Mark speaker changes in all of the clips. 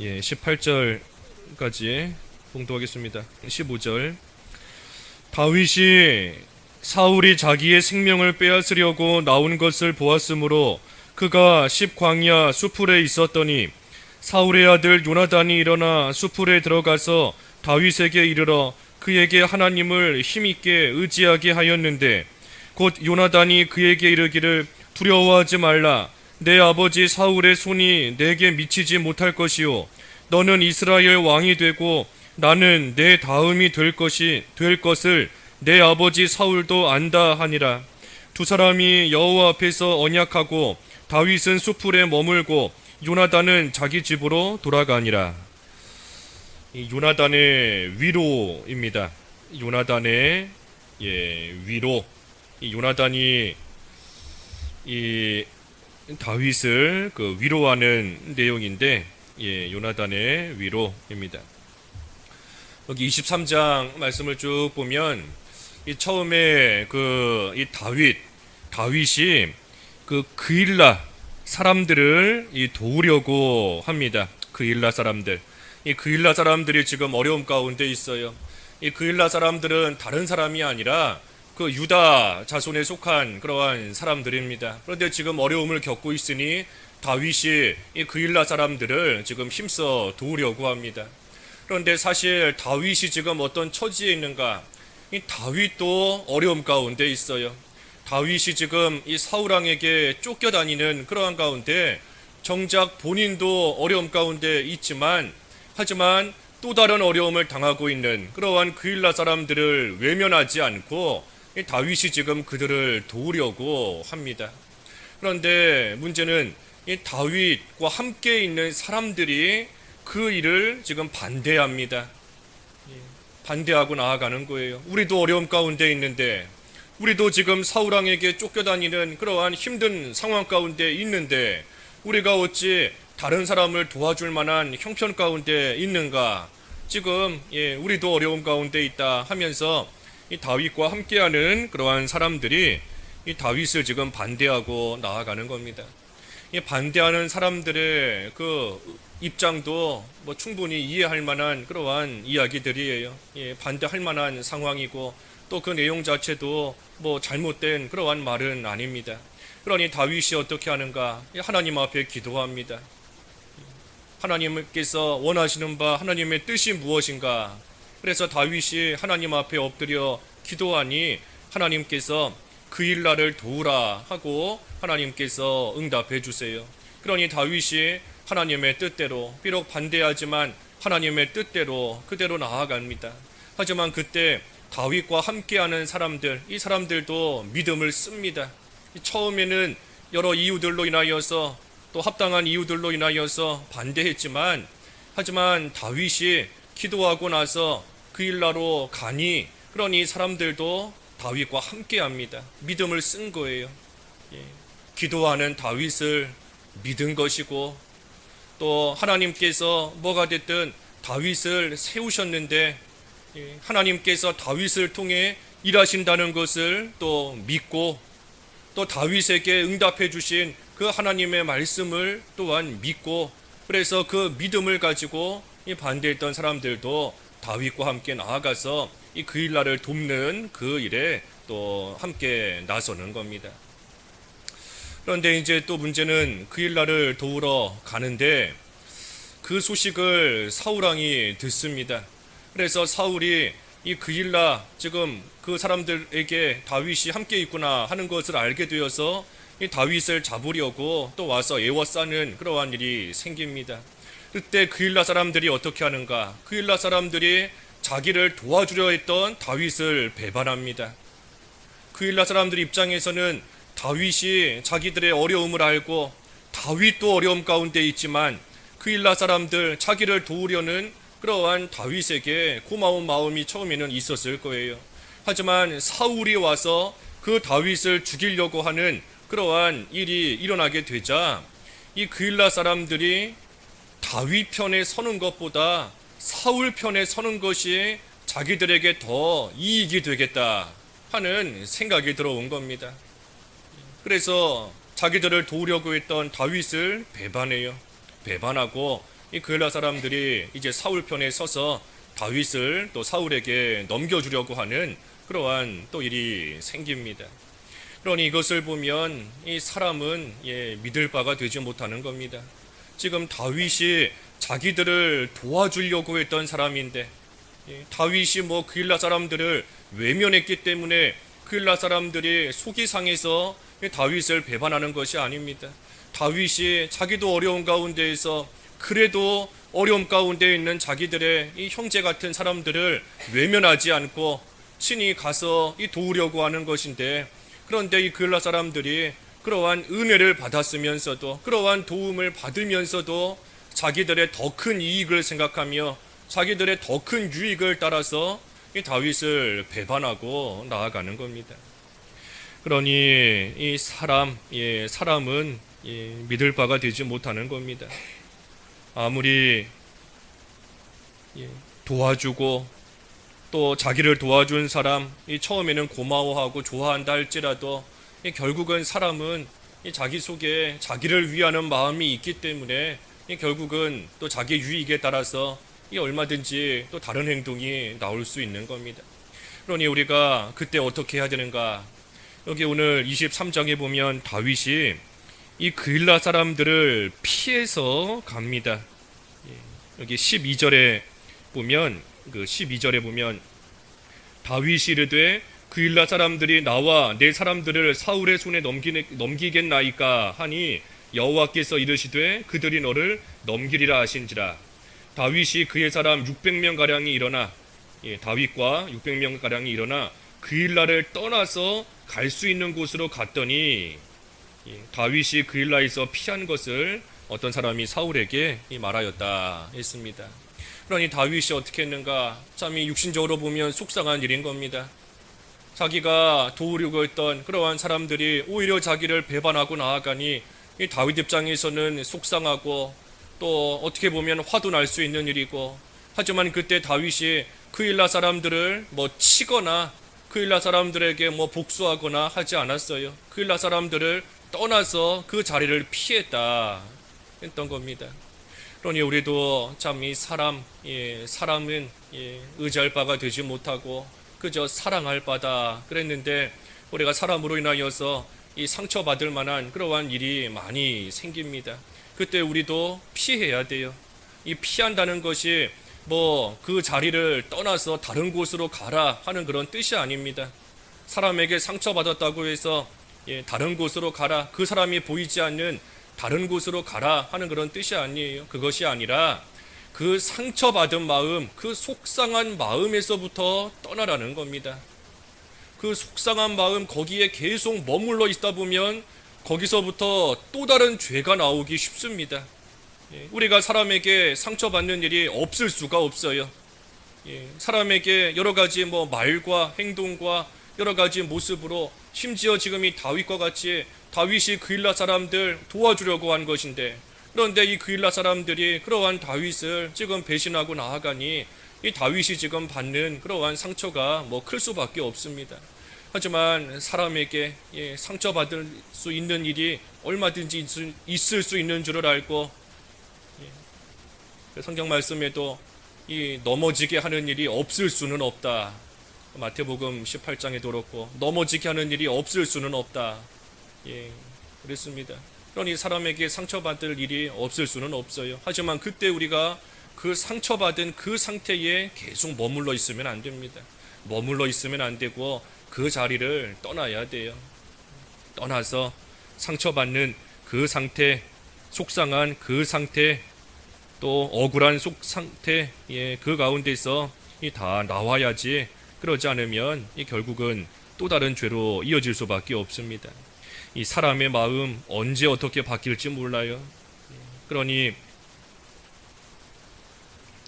Speaker 1: 예, 18절까지 봉독하겠습니다. 15절. 다윗이 사울이 자기의 생명을 빼앗으려고 나온 것을 보았으므로 그가 십광야 수풀에 있었더니 사울의 아들 요나단이 일어나 수풀에 들어가서 다윗에게 이르러 그에게 하나님을 힘있게 의지하게 하였는데 곧 요나단이 그에게 이르기를 두려워하지 말라 내 아버지 사울의 손이 내게 미치지 못할 것이요. 너는 이스라엘 왕이 되고 나는 내 다음이 될 것이 될 것을 내 아버지 사울도 안다 하니라. 두 사람이 여호와 앞에서 언약하고 다윗은 수풀에 머물고 요나단은 자기 집으로 돌아가니라. 이 요나단의 위로입니다. 요나단의 예, 위로. 이 요나단이 이 다윗을 그 위로하는 내용인데 예, 요나단의 위로입니다. 여기 23장 말씀을 쭉 보면 이 처음에 그 이 다윗 다윗이 그 그일라 사람들을 이 도우려고 합니다. 그일라 사람들. 이 그일라 사람들이 지금 어려움 가운데 있어요. 이 그일라 사람들은 다른 사람이 아니라 그 유다 자손에 속한 그러한 사람들입니다. 그런데 지금 어려움을 겪고 있으니 다윗이 이 그일라 사람들을 지금 힘써 도우려고 합니다. 그런데 사실 다윗이 지금 어떤 처지에 있는가? 이 다윗도 어려움 가운데 있어요. 다윗이 지금 이 사울 왕에게 쫓겨다니는 그러한 가운데 정작 본인도 어려움 가운데 있지만 하지만 또 다른 어려움을 당하고 있는 그러한 그일라 사람들을 외면하지 않고 이 다윗이 지금 그들을 도우려고 합니다. 그런데 문제는 이 다윗과 함께 있는 사람들이 그 일을 지금 반대합니다. 예, 반대하고 나아가는 거예요. 우리도 어려움 가운데 있는데 우리도 지금 사울 왕에게 쫓겨다니는 그러한 힘든 상황 가운데 있는데 우리가 어찌 다른 사람을 도와줄 만한 형편 가운데 있는가? 지금 예, 우리도 어려움 가운데 있다 하면서 이 다윗과 함께하는 그러한 사람들이 이 다윗을 지금 반대하고 나아가는 겁니다. 이 반대하는 사람들의 그 입장도 뭐 충분히 이해할 만한 그러한 이야기들이에요. 예, 반대할 만한 상황이고 또 그 내용 자체도 뭐 잘못된 그러한 말은 아닙니다. 그러니 다윗이 어떻게 하는가? 하나님 앞에 기도합니다. 하나님께서 원하시는 바 하나님의 뜻이 무엇인가? 그래서 다윗이 하나님 앞에 엎드려 기도하니 하나님께서 그 일날을 도우라 하고 하나님께서 응답해 주세요. 그러니 다윗이 하나님의 뜻대로 비록 반대하지만 하나님의 뜻대로 그대로 나아갑니다. 하지만 그때 다윗과 함께하는 사람들 이 사람들도 믿음을 씁니다. 처음에는 여러 이유들로 인하여서 또 합당한 이유들로 인하여서 반대했지만 하지만 다윗이 기도하고 나서 그 일나로 가니 그러니 사람들도 다윗과 함께합니다. 믿음을 쓴 거예요. 예. 기도하는 다윗을 믿은 것이고 또 하나님께서 뭐가 됐든 다윗을 세우셨는데 예. 하나님께서 다윗을 통해 일하신다는 것을 또 믿고 또 다윗에게 응답해 주신 그 하나님의 말씀을 또한 믿고 그래서 그 믿음을 가지고 이 반대했던 사람들도 다윗과 함께 나아가서 이 그일라를 돕는 그 일에 또 함께 나서는 겁니다. 그런데 이제 또 문제는 그일라를 도우러 가는데 그 소식을 사울 왕이 듣습니다. 그래서 사울이 이 그일라 지금 그 사람들에게 다윗이 함께 있구나 하는 것을 알게 되어서 이 다윗을 잡으려고 또 와서 애워싸는 그러한 일이 생깁니다. 그때 그일라 사람들이 어떻게 하는가? 그일라 사람들이 자기를 도와주려 했던 다윗을 배반합니다. 그일라 사람들 입장에서는 다윗이 자기들의 어려움을 알고 다윗도 어려움 가운데 있지만 그일라 사람들 자기를 도우려는 그러한 다윗에게 고마운 마음이 처음에는 있었을 거예요. 하지만 사울이 와서 그 다윗을 죽이려고 하는 그러한 일이 일어나게 되자 이 그일라 사람들이 다윗 편에 서는 것보다 사울 편에 서는 것이 자기들에게 더 이익이 되겠다 하는 생각이 들어온 겁니다. 그래서 자기들을 도우려고 했던 다윗을 배반해요. 배반하고 이 그엘라 사람들이 이제 사울 편에 서서 다윗을 또 사울에게 넘겨주려고 하는 그러한 또 일이 생깁니다. 그러니 이것을 보면 이 사람은 예, 믿을 바가 되지 못하는 겁니다. 지금 다윗이 자기들을 도와주려고 했던 사람인데 예, 다윗이 뭐 그일라 사람들을 외면했기 때문에 그일라 사람들이 속이 상해서 이 다윗을 배반하는 것이 아닙니다. 다윗이 자기도 어려운 가운데에서 그래도 어려움 가운데 있는 자기들의 이 형제 같은 사람들을 외면하지 않고 친히 가서 이 도우려고 하는 것인데 그런데 이 그일라 사람들이 그러한 은혜를 받았으면서도 그러한 도움을 받으면서도 자기들의 더 큰 이익을 생각하며 자기들의 더 큰 유익을 따라서 이 다윗을 배반하고 나아가는 겁니다. 그러니 이 사람, 예, 사람은 예, 믿을 바가 되지 못하는 겁니다. 아무리 예, 도와주고 또 자기를 도와준 사람, 이 처음에는 고마워하고 좋아한다 할지라도 이 결국은 사람은 이 자기 속에 자기를 위하는 마음이 있기 때문에 이 결국은 또 자기 유익에 따라서 이 얼마든지 또 다른 행동이 나올 수 있는 겁니다. 그러니 우리가 그때 어떻게 해야 되는가? 여기 오늘 23장에 보면 다윗이 이 그일라 사람들을 피해서 갑니다. 예, 여기 12절에 보면 그 12절에 보면 다윗이 이르되 그일라 사람들이 나와 내 사람들을 사울의 손에 넘기네, 넘기겠나이까 하니 여호와께서 이르시되 그들이 너를 넘기리라 하신지라 다윗이 그의 사람 600명 가량이 일어나 예, 다윗과 600명 가량이 일어나 그일라를 떠나서 갈 수 있는 곳으로 갔더니 예, 다윗이 그일라에서 피한 것을 어떤 사람이 사울에게 이 말하였다 했습니다. 그러니 다윗이 어떻게 했는가? 참이 육신적으로 보면 속상한 일인 겁니다. 자기가 도우려고 했던 그러한 사람들이 오히려 자기를 배반하고 나아가니 이 다윗 입장에서는 속상하고 또 어떻게 보면 화도 날 수 있는 일이고 하지만 그때 다윗이 그일라 사람들을 뭐 치거나 그일라 사람들에게 뭐 복수하거나 하지 않았어요. 그일라 사람들을 떠나서 그 자리를 피했다 했던 겁니다. 그러니 우리도 참 이 사람, 예, 사람은 예, 의지할 바가 되지 못하고 그저 사랑할 바다 그랬는데 우리가 사람으로 인하여서 이 상처받을 만한 그러한 일이 많이 생깁니다. 그때 우리도 피해야 돼요. 이 피한다는 것이 뭐 그 자리를 떠나서 다른 곳으로 가라 하는 그런 뜻이 아닙니다. 사람에게 상처받았다고 해서 예, 다른 곳으로 가라. 그 사람이 보이지 않는 다른 곳으로 가라 하는 그런 뜻이 아니에요. 그것이 아니라 그 상처받은 마음, 그 속상한 마음에서부터 떠나라는 겁니다. 그 속상한 마음 거기에 계속 머물러 있다 보면 거기서부터 또 다른 죄가 나오기 쉽습니다. 예, 우리가 사람에게 상처받는 일이 없을 수가 없어요. 예, 사람에게 여러 가지 뭐 말과 행동과 여러 가지 모습으로 심지어 지금 이 다윗과 같이 다윗이 그일라 사람들 도와주려고 한 것인데 그런데 이 그일라 사람들이 그러한 다윗을 지금 배신하고 나아가니 이 다윗이 지금 받는 그러한 상처가 뭐 클 수밖에 없습니다. 하지만 사람에게 예, 상처받을 수 있는 일이 얼마든지 있을, 수 있는 줄을 알고 예, 성경 말씀에도 이 넘어지게 하는 일이 없을 수는 없다. 마태복음 18장에도 그렇고 넘어지게 하는 일이 없을 수는 없다. 예, 그랬습니다. 그러니 사람에게 상처받을 일이 없을 수는 없어요. 하지만 그때 우리가 그 상처받은 그 상태에 계속 머물러 있으면 안 됩니다. 머물러 있으면 안 되고 그 자리를 떠나야 돼요. 떠나서 상처받는 그 상태, 속상한 그 상태, 또 억울한 속 상태, 예, 그 가운데서 이다 나와야지. 그러지 않으면 이 결국은 또 다른 죄로 이어질 수밖에 없습니다. 이 사람의 마음 언제 어떻게 바뀔지 몰라요. 그러니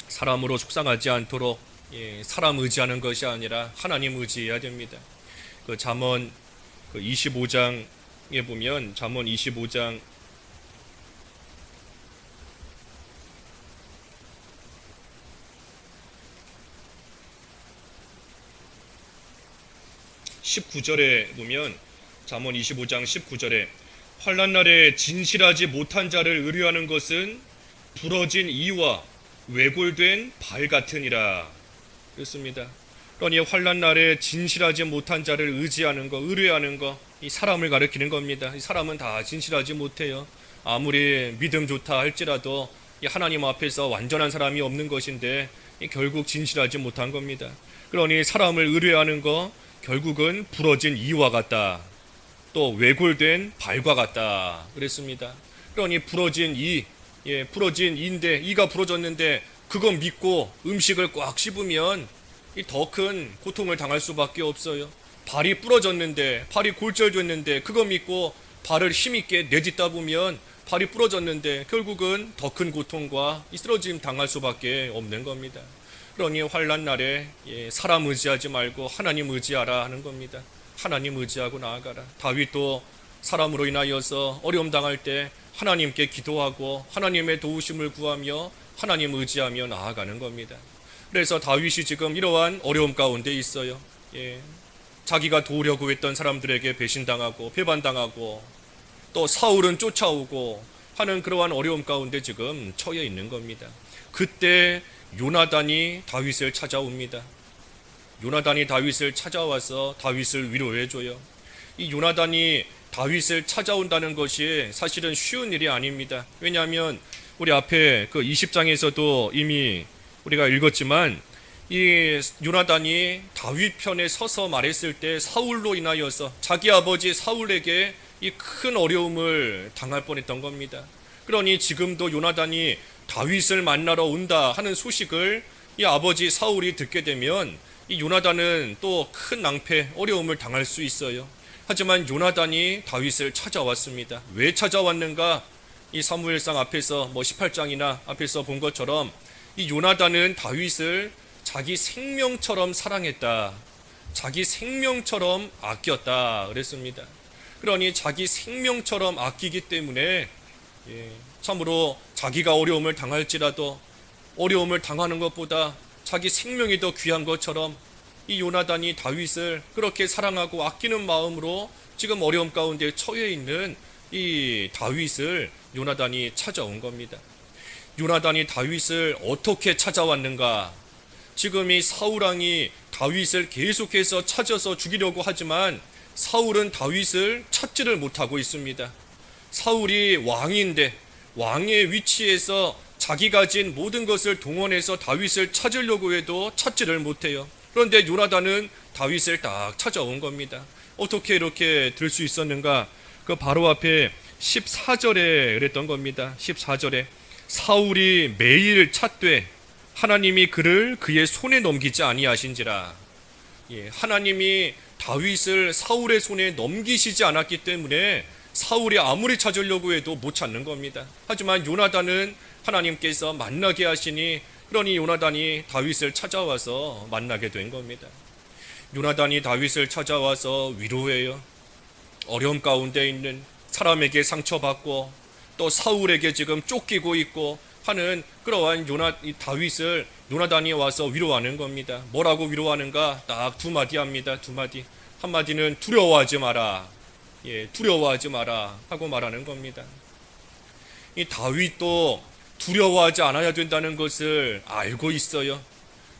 Speaker 1: 사람으로 속상하지 않도록 예, 사람 의지하는 것이 아니라 하나님 의지해야 됩니다. 그 잠언 그 25장에 보면 잠언 25장 19절에 보면 잠언 25장 19절에 환란 날에 진실하지 못한 자를 의뢰하는 것은 부러진 이와 왜골된 발 같으니라. 그렇습니다. 그러니 환란 날에 진실하지 못한 자를 의지하는 거, 의뢰하는 거, 이 사람을 가리키는 겁니다. 이 사람은 다 진실하지 못해요. 아무리 믿음 좋다 할지라도 이 하나님 앞에서 완전한 사람이 없는 것인데 이 결국 진실하지 못한 겁니다. 그러니 사람을 의뢰하는 거 결국은 부러진 이와 같다. 또 왜골된 발과 같다. 그랬습니다. 그러니 부러진 이, 예, 부러진 이인데 이가 부러졌는데 그거 믿고 음식을 꽉 씹으면 이더큰 고통을 당할 수밖에 없어요. 발이 부러졌는데 발이 골절됐는데 그거 믿고 발을 힘있게 내딛다 보면 발이 부러졌는데 결국은 더 큰 고통과 이 쓰러짐 당할 수밖에 없는 겁니다. 그러니 환란 날에 예, 사람 의지하지 말고 하나님 의지하라 하는 겁니다. 하나님 의지하고 나아가라. 다윗도 사람으로 인하여서 어려움 당할 때 하나님께 기도하고 하나님의 도우심을 구하며 하나님 의지하며 나아가는 겁니다. 그래서 다윗이 지금 이러한 어려움 가운데 있어요. 예. 자기가 도우려고 했던 사람들에게 배신당하고 배반당하고 또 사울은 쫓아오고 하는 그러한 어려움 가운데 지금 처해 있는 겁니다. 그때 요나단이 다윗을 찾아옵니다. 요나단이 다윗을 찾아와서 다윗을 위로해 줘요. 이 요나단이 다윗을 찾아온다는 것이 사실은 쉬운 일이 아닙니다. 왜냐하면 우리 앞에 그 20장에서도 이미 우리가 읽었지만 이 요나단이 다윗 편에 서서 말했을 때 사울로 인하여서 자기 아버지 사울에게 이 큰 어려움을 당할 뻔했던 겁니다. 그러니 지금도 요나단이 다윗을 만나러 온다 하는 소식을 이 아버지 사울이 듣게 되면 이 요나단은 또 큰 낭패, 어려움을 당할 수 있어요. 하지만 요나단이 다윗을 찾아왔습니다. 왜 찾아왔는가? 이 사무엘상 앞에서 뭐 18장이나 앞에서 본 것처럼 이 요나단은 다윗을 자기 생명처럼 사랑했다. 자기 생명처럼 아꼈다. 그랬습니다. 그러니 자기 생명처럼 아끼기 때문에 예, 참으로 자기가 어려움을 당할지라도 어려움을 당하는 것보다 자기 생명이 더 귀한 것처럼 이 요나단이 다윗을 그렇게 사랑하고 아끼는 마음으로 지금 어려움 가운데 처해 있는 이 다윗을 요나단이 찾아온 겁니다. 요나단이 다윗을 어떻게 찾아왔는가? 지금 이 사울왕이 다윗을 계속해서 찾아서 죽이려고 하지만 사울은 다윗을 찾지를 못하고 있습니다. 사울이 왕인데 왕의 위치에서 자기 가 진 모든 것을 동원해서 다윗을 찾으려고 해도 찾지를 못해요. 그런데 요나단은 다윗을 딱 찾아온 겁니다. 어떻게 이렇게 들 수 있었는가? 그 바로 앞에 14절에 그랬던 겁니다. 14절에 사울이 매일 찾되 하나님이 그를 그의 손에 넘기지 아니하신지라. 예, 하나님이 다윗을 사울의 손에 넘기시지 않았기 때문에 사울이 아무리 찾으려고 해도 못 찾는 겁니다. 하지만 요나단은 하나님께서 만나게 하시니 그러니 요나단이 다윗을 찾아와서 만나게 된 겁니다. 요나단이 다윗을 찾아와서 위로해요. 어려움 가운데 있는 사람에게 상처받고 또 사울에게 지금 쫓기고 있고 하는 그러한 요나 이 다윗을 요나단이 와서 위로하는 겁니다. 뭐라고 위로하는가? 딱 두 마디 합니다. 두 마디. 한 마디는 두려워하지 마라. 예, 두려워하지 마라 하고 말하는 겁니다. 이 다윗도 두려워하지 않아야 된다는 것을 알고 있어요.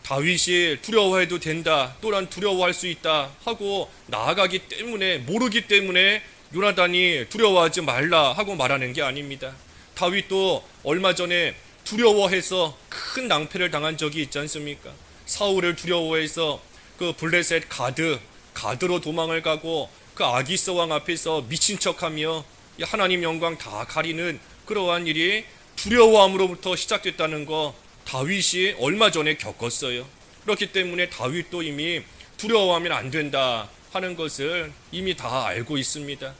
Speaker 1: 다윗이 두려워해도 된다, 또한 두려워할 수 있다 하고 나아가기 때문에 모르기 때문에 요나단이 두려워하지 말라 하고 말하는 게 아닙니다. 다윗도 얼마 전에 두려워해서 큰 낭패를 당한 적이 있지 않습니까? 사울을 두려워해서 그 블레셋 가드 가드로 도망을 가고 그 아기스 왕 앞에서 미친 척하며 하나님 영광 다 가리는 그러한 일이 두려워함으로부터 시작됐다는 거 다윗이 얼마 전에 겪었어요. 그렇기 때문에 다윗도 이미 두려워하면 안 된다 하는 것을 이미 다 알고 있습니다.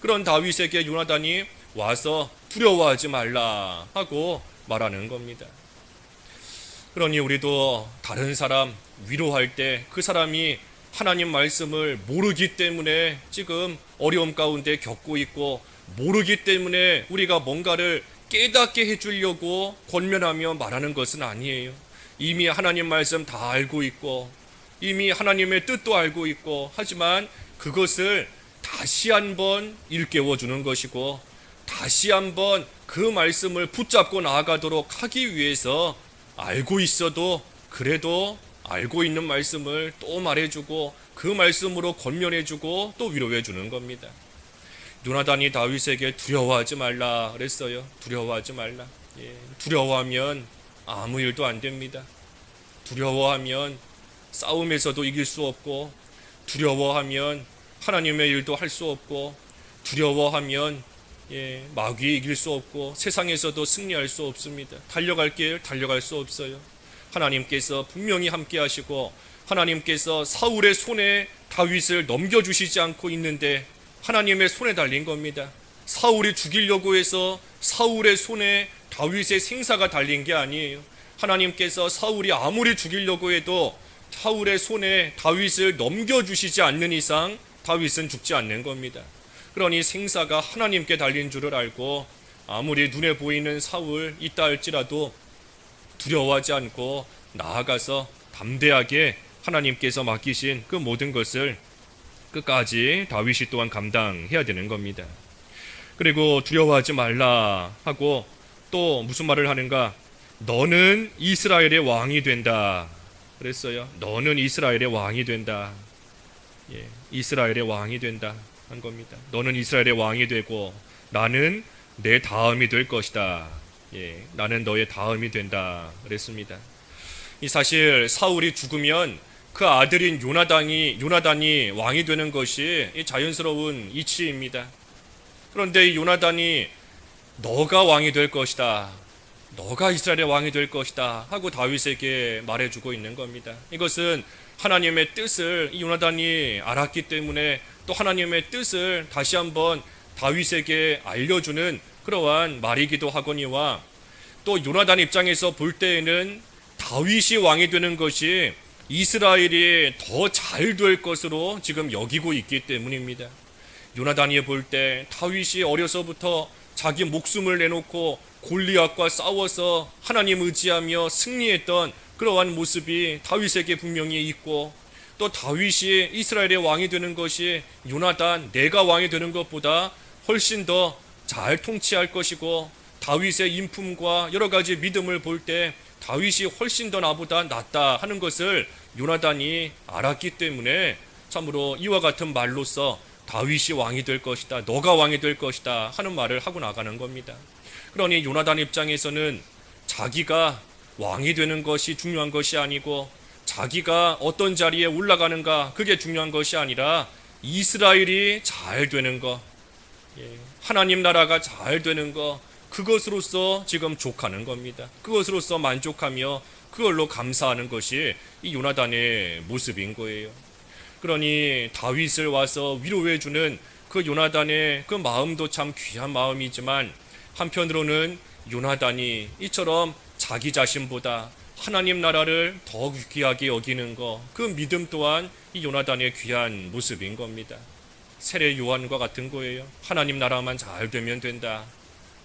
Speaker 1: 그런 다윗에게 요나단이 와서 두려워하지 말라 하고 말하는 겁니다. 그러니 우리도 다른 사람 위로할 때 그 사람이 하나님 말씀을 모르기 때문에 지금 어려움 가운데 겪고 있고 모르기 때문에 우리가 뭔가를 깨닫게 해주려고 권면하며 말하는 것은 아니에요. 이미 하나님 말씀 다 알고 있고 이미 하나님의 뜻도 알고 있고 하지만 그것을 다시 한번 일깨워 주는 것이고 다시 한번 그 말씀을 붙잡고 나아가도록 하기 위해서 알고 있어도 그래도 알고 있는 말씀을 또 말해주고 그 말씀으로 권면해주고 또 위로해주는 겁니다. 요나단이 다윗에게 두려워하지 말라 그랬어요. 두려워하지 말라. 예, 두려워하면 아무 일도 안 됩니다. 두려워하면 싸움에서도 이길 수 없고 두려워하면 하나님의 일도 할 수 없고 두려워하면 예, 마귀 이길 수 없고 세상에서도 승리할 수 없습니다. 달려갈 길 달려갈 수 없어요. 하나님께서 분명히 함께 하시고 하나님께서 사울의 손에 다윗을 넘겨 주시지 않고 있는데 하나님의 손에 달린 겁니다. 사울이 죽이려고 해서 사울의 손에 다윗의 생사가 달린 게 아니에요. 하나님께서 사울이 아무리 죽이려고 해도 사울의 손에 다윗을 넘겨주시지 않는 이상 다윗은 죽지 않는 겁니다. 그러니 생사가 하나님께 달린 줄을 알고 아무리 눈에 보이는 사울 있다 할지라도 두려워하지 않고 나아가서 담대하게 하나님께서 맡기신 그 모든 것을 끝까지 다윗이 또한 감당해야 되는 겁니다. 그리고 두려워하지 말라 하고 또 무슨 말을 하는가? 너는 이스라엘의 왕이 된다. 그랬어요. 너는 이스라엘의 왕이 된다. 예, 이스라엘의 왕이 된다 한 겁니다. 너는 이스라엘의 왕이 되고 나는 내 다음이 될 것이다. 예, 나는 너의 다음이 된다. 그랬습니다. 이 사실 사울이 죽으면 그 아들인 요나단이 요나단이 왕이 되는 것이 이 자연스러운 이치입니다. 그런데 이 요나단이 너가 왕이 될 것이다. 너가 이스라엘의 왕이 될 것이다 하고 다윗에게 말해주고 있는 겁니다. 이것은 하나님의 뜻을 이 요나단이 알았기 때문에 또 하나님의 뜻을 다시 한번 다윗에게 알려주는 그러한 말이기도 하거니와 또 요나단 입장에서 볼 때에는 다윗이 왕이 되는 것이 이스라엘이 더 잘 될 것으로 지금 여기고 있기 때문입니다. 요나단이 볼 때 다윗이 어려서부터 자기 목숨을 내놓고 골리앗과 싸워서 하나님 의지하며 승리했던 그러한 모습이 다윗에게 분명히 있고 또 다윗이 이스라엘의 왕이 되는 것이 요나단 내가 왕이 되는 것보다 훨씬 더 잘 통치할 것이고 다윗의 인품과 여러 가지 믿음을 볼때 다윗이 훨씬 더 나보다 낫다 하는 것을 요나단이 알았기 때문에 참으로 이와 같은 말로써 다윗이 왕이 될 것이다. 너가 왕이 될 것이다. 하는 말을 하고 나가는 겁니다. 그러니 요나단 입장에서는 자기가 왕이 되는 것이 중요한 것이 아니고 자기가 어떤 자리에 올라가는가 그게 중요한 것이 아니라 이스라엘이 잘 되는 것, 예, 하나님 나라가 잘 되는 것 그것으로서 지금 족하는 겁니다. 그것으로서 만족하며 그걸로 감사하는 것이 이 요나단의 모습인 거예요. 그러니 다윗을 와서 위로해 주는 그 요나단의 그 마음도 참 귀한 마음이지만 한편으로는 요나단이 이처럼 자기 자신보다 하나님 나라를 더 귀하게 여기는 것, 그 믿음 또한 이 요나단의 귀한 모습인 겁니다. 세례 요한과 같은 거예요. 하나님 나라만 잘 되면 된다.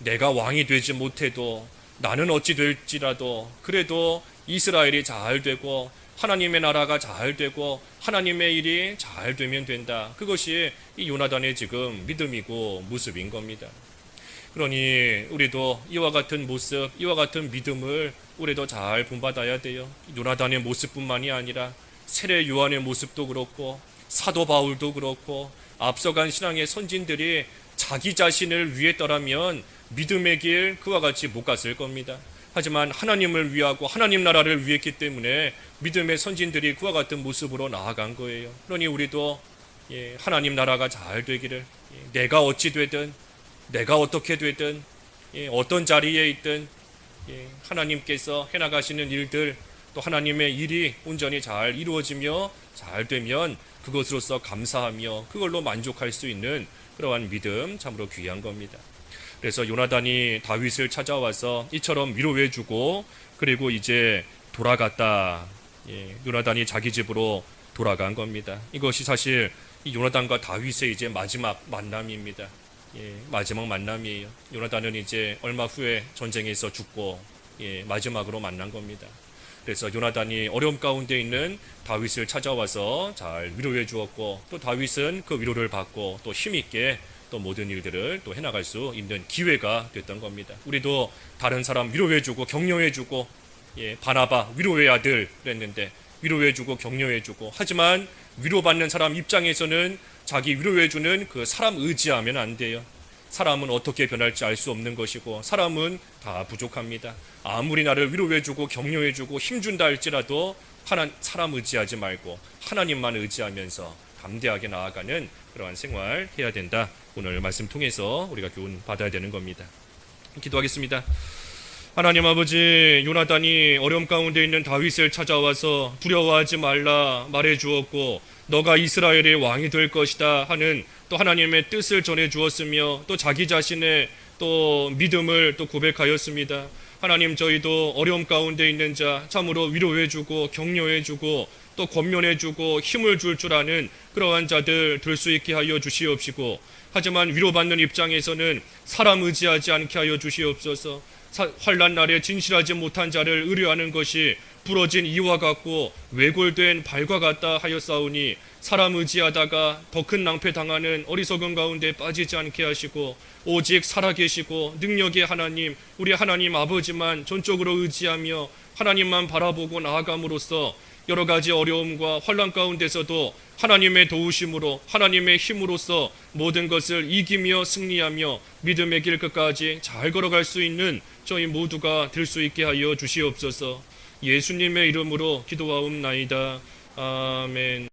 Speaker 1: 내가 왕이 되지 못해도 나는 어찌 될지라도 그래도 이스라엘이 잘 되고 하나님의 나라가 잘 되고 하나님의 일이 잘 되면 된다. 그것이 이 요나단의 지금 믿음이고 모습인 겁니다. 그러니 우리도 이와 같은 모습, 이와 같은 믿음을 우리도 잘 본받아야 돼요. 요나단의 모습뿐만이 아니라 세례 요한의 모습도 그렇고 사도 바울도 그렇고 앞서간 신앙의 선진들이 자기 자신을 위했더라면 믿음의 길 그와 같이 못 갔을 겁니다. 하지만 하나님을 위하고 하나님 나라를 위했기 때문에 믿음의 선진들이 그와 같은 모습으로 나아간 거예요. 그러니 우리도 예, 하나님 나라가 잘 되기를 예, 내가 어찌 되든 내가 어떻게 되든 예, 어떤 자리에 있든 예, 하나님께서 해나가시는 일들 또 하나님의 일이 온전히 잘 이루어지며 잘 되면 그것으로서 감사하며 그걸로 만족할 수 있는 그러한 믿음 참으로 귀한 겁니다. 그래서 요나단이 다윗을 찾아와서 이처럼 위로해 주고 그리고 이제 돌아갔다. 예, 요나단이 자기 집으로 돌아간 겁니다. 이것이 사실 이 요나단과 다윗의 이제 마지막 만남입니다. 예, 마지막 만남이에요. 요나단은 이제 얼마 후에 전쟁에서 죽고 예, 마지막으로 만난 겁니다. 그래서 요나단이 어려움 가운데 있는 다윗을 찾아와서 잘 위로해 주었고 또 다윗은 그 위로를 받고 또 힘있게 또 모든 일들을 또 해나갈 수 있는 기회가 됐던 겁니다. 우리도 다른 사람 위로해 주고 격려해 주고 예, 바나바 위로의 아들 그랬는데 위로해 주고 격려해 주고 하지만 위로받는 사람 입장에서는 자기 위로해 주는 그 사람 의지하면 안 돼요. 사람은 어떻게 변할지 알 수 없는 것이고 사람은 다 부족합니다. 아무리 나를 위로해주고 격려해주고 힘준다 할지라도 하나 사람 의지하지 말고 하나님만 의지하면서 담대하게 나아가는 그러한 생활 해야 된다. 오늘 말씀 통해서 우리가 교훈 받아야 되는 겁니다. 기도하겠습니다. 하나님 아버지 요나단이 어려움 가운데 있는 다윗을 찾아와서 두려워하지 말라 말해 주었고 너가 이스라엘의 왕이 될 것이다 하는 또 하나님의 뜻을 전해 주었으며 또 자기 자신의 또 믿음을 또 고백하였습니다. 하나님 저희도 어려움 가운데 있는 자 참으로 위로해 주고 격려해 주고 또 권면해 주고 힘을 줄줄 아는 그러한 자들 될 수 있게 하여 주시옵시고 하지만 위로받는 입장에서는 사람 의지하지 않게 하여 주시옵소서. 사- 환란 날에 진실하지 못한 자를 의뢰하는 것이 부러진 이와 같고 왜골된 발과 같다 하였사오니 사람 의지하다가 더 큰 낭패 당하는 어리석은 가운데 빠지지 않게 하시고 오직 살아계시고 능력의 하나님 우리 하나님 아버지만 전적으로 의지하며 하나님만 바라보고 나아감으로써 여러 가지 어려움과 환란 가운데서도 하나님의 도우심으로 하나님의 힘으로써 모든 것을 이기며 승리하며 믿음의 길 끝까지 잘 걸어갈 수 있는 저희 모두가 될 수 있게 하여 주시옵소서. 예수님의 이름으로 기도하옵나이다. 아멘.